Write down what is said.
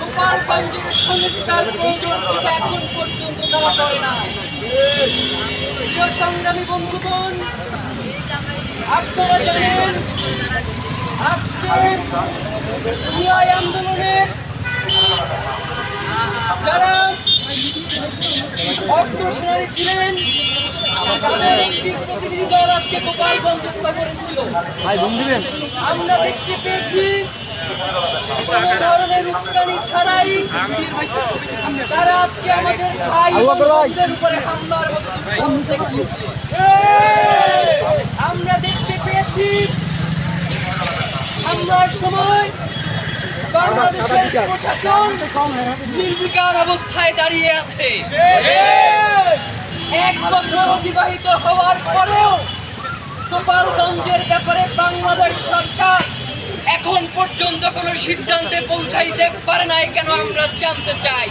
গোপালগঞ্জের সংস্কার প্রয়োজন সেটা এখন পর্যন্ত তারা করে না সংগ্রামী বন্ধুগণ, আপনারা জানেন আজকে আন্দোলনের যারা অগ্রসরী ছিলেন আমরা দেখতে পেয়েছি কোনো ধরনের ছাড়াই আজকে আমাদের ভাই উপরে হামলার মতো দুঃসাহস দেখিয়েছে। আমরা দেখতে পেয়েছি হামলার সময় বাংলাদেশের প্রশাসন নির্বিকার অবস্থায় দাঁড়িয়ে আছে। এক বছর অতিবাহিত হওয়ার পরেও গোপালগঞ্জের ব্যাপারে বাংলাদেশ সরকার কোনো সিদ্ধান্তে পৌঁছাইতে পারে নাই কেন আমরা জানতে চাই।